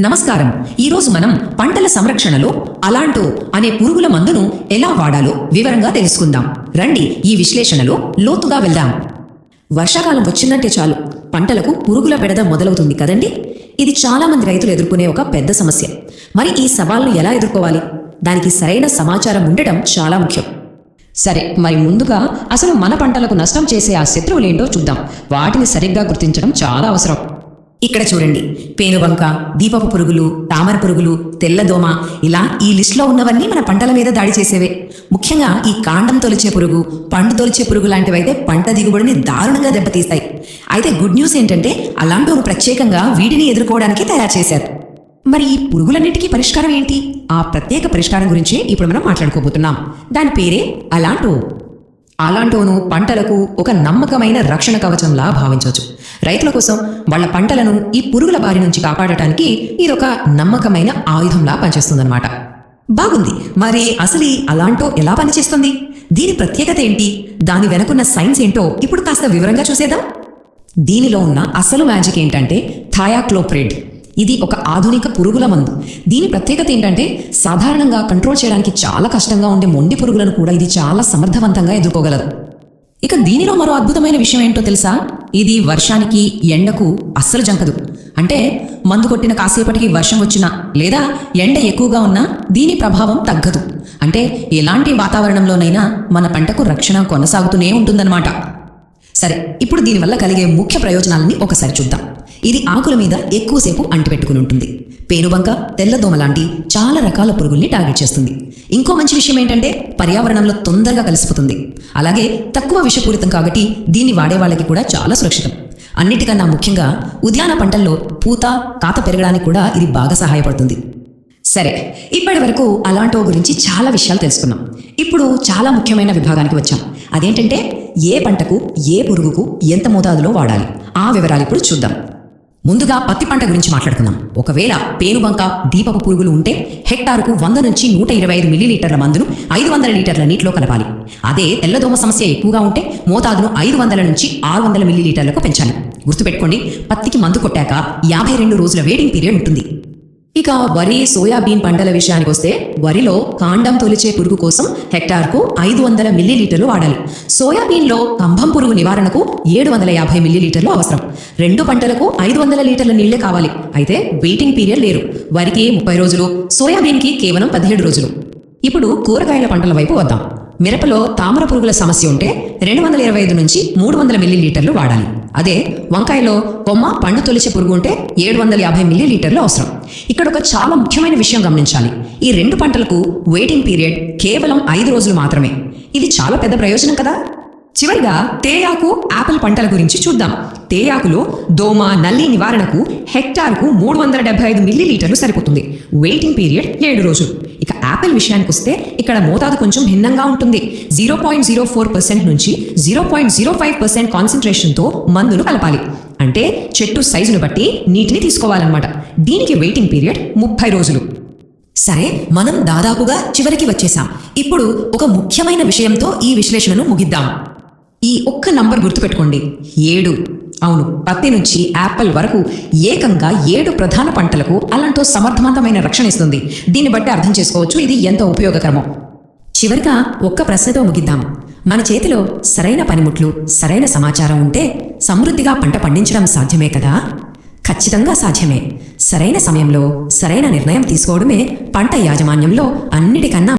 నమస్కారం. ఈరోజు మనం పంటల సంరక్షణలో అలాంటో అనే పురుగుల మందును ఎలా వాడాలో వివరంగా తెలుసుకుందాం. రండి ఈ విశ్లేషణలో లోతుగా వెళ్దాం. వర్షాకాలం వచ్చిందంటే చాలు. పంటలకు పురుగుల బెడద మొదలవుతుంది కదండి? ఇది చాలామంది రైతులు ఎదుర్కొనే ఒక పెద్ద సమస్య. మరి ఈ సవాల్ను ఎలా ఎదుర్కోవాలి? దానికి సరైన సమాచారం ఉండటం చాలా ముఖ్యం. సరే మరి ముందుగా అసలు మన పంటలకు నష్టం చేసే ఆ శత్రువులేంటో చూద్దాం. వాటిని సరిగ్గా గుర్తించడం చాలా అవసరం. ఇక్కడ చూడండి. పేనుబంక దీపపు పురుగులు తామర పురుగులు తెల్లదోమ ఇలా ఈ లిస్టులో ఉన్నవన్నీ మన పంటల మీద దాడి చేసేవే. ముఖ్యంగా ఈ కాండం తొలిచే పురుగు పండు తొలిచే పురుగు లాంటివైతే పంట దిగుబడిని దారుణంగా దెబ్బతీస్తాయి. అయితే గుడ్ న్యూస్ ఏంటంటే అలాంటి ప్రత్యేకంగా వీటిని ఎదుర్కోవడానికి తయారు చేశారు. మరి ఈ పురుగులన్నిటికీ పరిష్కారం ఏంటి? ఆ ప్రత్యేక పరిష్కారం గురించి ఇప్పుడు మనం మాట్లాడుకోబోతున్నాం. దాని పేరే అలాంటో అలాంటోను పంటలకు ఒక నమ్మకమైన రక్షణ కవచంలా భావించవచ్చు రైతుల కోసం వాళ్ళ పంటలను ఈ పురుగుల బారి నుంచి కాపాడటానికి ఇదొక నమ్మకమైన ఆయుధంలా పనిచేస్తుందన్నమాట. బాగుంది. మరి అసలు ఈ అలాంటో ఎలా పనిచేస్తుంది? దీని ప్రత్యేకత ఏంటి? దాని వెనకున్న సైన్స్ ఏంటో ఇప్పుడు కాస్త వివరంగా చూసేద్దాం. దీనిలో ఉన్న అసలు మ్యాజిక్ ఏంటంటే థయాక్లోప్రేడ్. ఇది ఒక ఆధునిక పురుగుల మందు. దీని ప్రత్యేకత ఏంటంటే సాధారణంగా కంట్రోల్ చేయడానికి చాలా కష్టంగా ఉండే మొండి పురుగులను కూడా ఇది చాలా సమర్థవంతంగా ఎదుర్కోగలదు. ఇక దీనిలో మరో అద్భుతమైన విషయం ఏంటో తెలుసా? ఇది వర్షానికి ఎండకు అస్సలు జంకదు. అంటే మందు కొట్టిన కాసేపటికి వర్షం వచ్చినా లేదా ఎండ ఎక్కువగా ఉన్నా దీని ప్రభావం తగ్గదు. అంటే ఎలాంటి వాతావరణంలోనైనా మన పంటకు రక్షణ కొనసాగుతూనే ఉంటుందన్నమాట. సరే ఇప్పుడు దీనివల్ల కలిగే ముఖ్య ప్రయోజనాలని ఒకసారి చూద్దాం. ఇది ఆకుల మీద ఎక్కువసేపు అంటిపెట్టుకుని ఉంటుంది. పేనుబంక తెల్లదోమ లాంటి చాలా రకాల పురుగుల్ని టార్గెట్ చేస్తుంది. ఇంకో మంచి విషయం ఏంటంటే పర్యావరణంలో తొందరగా కలిసిపోతుంది. అలాగే తక్కువ విషపూరితం కాబట్టి దీన్ని వాడే వాళ్ళకి కూడా చాలా సురక్షితం. అన్నిటికన్నా ముఖ్యంగా ఉద్యాన పంటల్లో పూత కాత పెరగడానికి కూడా ఇది బాగా సహాయపడుతుంది. సరే ఇప్పటి వరకు అలాంటో గురించి చాలా విషయాలు తెలుసుకున్నాం. ఇప్పుడు చాలా ముఖ్యమైన విభాగానికి వచ్చాం. అదేంటంటే ఏ పంటకు ఏ పురుగుకు ఎంత మోతాదులో వాడాలి? ఆ వివరాలు ఇప్పుడు చూద్దాం. ముందుగా పత్తి పంట గురించి మాట్లాడుకుందాం. ఒకవేళ పేనుబంక దీపపు పురుగులు ఉంటే హెక్టారుకు వంద నుంచి నూట ఇరవై ఐదు మిల్లీలీటర్ల మందును ఐదు వందల లీటర్ల నీటిలో కలపాలి. అదే తెల్లదోమ సమస్య ఎక్కువగా ఉంటే మోతాదును ఐదు వందల నుంచి ఆరు వందల మిల్లీలీటర్లకు పెంచాలి. గుర్తుపెట్టుకోండి పత్తికి మందు కొట్టాక యాభై రెండు రోజుల వెయిటింగ్ పీరియడ్ ఉంటుంది. ఇక వరి సోయాబీన్ పంటల విషయానికి వస్తే వరిలో కాండం తొలిచే పురుగు కోసం హెక్టార్కు ఐదు వందల మిల్లీలీటర్లు వాడాలి. సోయాబీన్లో కంభం పురుగు నివారణకు ఏడు వందల యాభై మిల్లీలీటర్లు అవసరం. రెండు పంటలకు ఐదు వందల లీటర్ల నీళ్ళే కావాలి. అయితే వెయిటింగ్ పీరియడ్ లేరు. వరికి ముప్పై రోజులు సోయాబీన్కి కేవలం పదిహేడు రోజులు. ఇప్పుడు కూరగాయల పంటల వైపు వద్దాం. మిరపలో తామర పురుగుల సమస్య ఉంటే రెండు వందల ఇరవై ఐదు నుంచి మూడు వందల మిల్లీలీటర్లు వాడాలి. అదే వంకాయలో కొమ్మ పండు తొలిచే పురుగు ఉంటే ఏడు వందల యాభై మిల్లీలీటర్లు అవసరం. ఇక్కడ ఒక చాలా ముఖ్యమైన విషయం గమనించాలి. ఈ రెండు పంటలకు వెయిటింగ్ పీరియడ్ కేవలం ఐదు రోజులు మాత్రమే. ఇది చాలా పెద్ద ప్రయోజనం కదా? చివరిగా తేయాకు యాపిల్ పంటల గురించి చూద్దాం. తేయాకులో దోమ నల్లి నివారణకు హెక్టార్కు మూడు వందల డెబ్బై ఐదు మిల్లీలీటర్లు సరిపోతుంది. వెయిటింగ్ పీరియడ్ ఏడు రోజులు. ఇక యాపిల్ విషయానికి వస్తే ఇక్కడ మోతాదు కొంచెం భిన్నంగా ఉంటుంది. Zero point zero four percent నుంచి zero point zero five percent కాన్సన్ట్రేషన్తో మందును కలపాలి. అంటే చెట్టు సైజును బట్టి నీటిని తీసుకోవాలన్నమాట. దీనికి వెయిటింగ్ పీరియడ్ ముప్పై రోజులు. సరే మనం దాదాపుగా చివరికి వచ్చేసాం. ఇప్పుడు ఒక ముఖ్యమైన విషయంతో ఈ విశ్లేషణను ముగిద్దాం. ఈ ఒక్క నంబర్ గుర్తుపెట్టుకోండి. ఏడు. అవును పత్తి నుంచి యాపిల్ వరకు ఏకంగా ఏడు ప్రధాన పంటలకు అలాంటో సమర్థవంతమైన రక్షణ ఇస్తుంది. దీన్ని బట్టి అర్థం చేసుకోవచ్చు ఇది ఎంత ఉపయోగకరమో. చివరిగా ఒక్క ప్రశ్నతో ముగిద్దాం. మన చేతిలో సరైన పనిముట్లు సరైన సమాచారం ఉంటే సమృద్ధిగా పంట పండించడం సాధ్యమే కదా? ఖచ్చితంగా సాధ్యమే. సరైన సమయంలో సరైన నిర్ణయం తీసుకోవడమే పంట యాజమాన్యంలో అన్నిటికన్నా